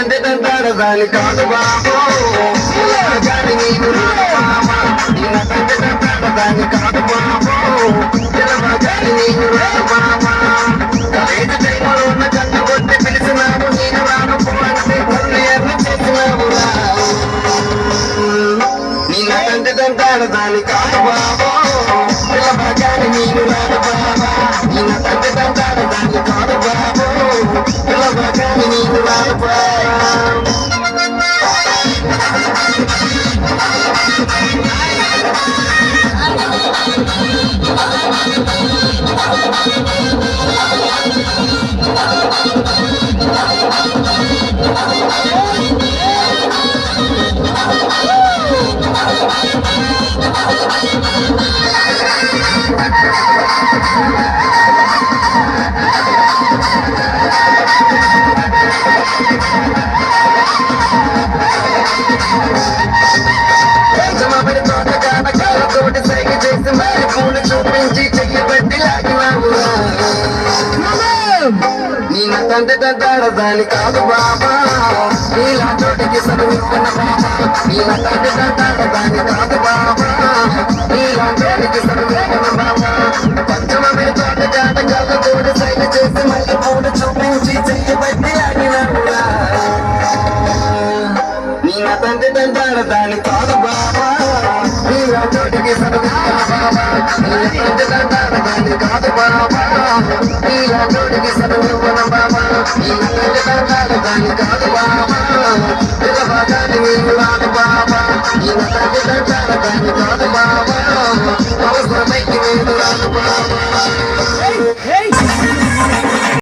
నిన్న తండ్రి దాని కాదు బాబు. కానీ నీకు రాదు బాబా. కాదు బాబు. నీకు పిలిచినాము ఎర్ర నిన్న దాని కాదు బాబు. పిల్లబాగాని నీకు బాబా నిన్న దాని కాదు బాబు. నీకు రాదు బాబా Christ. నీ నా తండ్రి దండాడదాని కాదు బాబా. నీలా చోటికి చదువుకున్న బాబా. నీ నా తండ్రి దండాడదాని కాదు బాబా. నీలా చోటికి చదువుకున్న బాబా. పచ్చమే తోట తోడు సైలు చేసి మళ్ళీ పూలు చూపించి చెయ్యబట్టి ఆగినట్టుగా నీ నా తండ్రి దండాడదాని కాదు బాబా. నీలా చోటికి చదువుకున్న బాబా. నీ తండ్రి దండాడదాని కాదు బాబా. నీలో తొడిగి సరువు బాబా నీ కాదు బాబా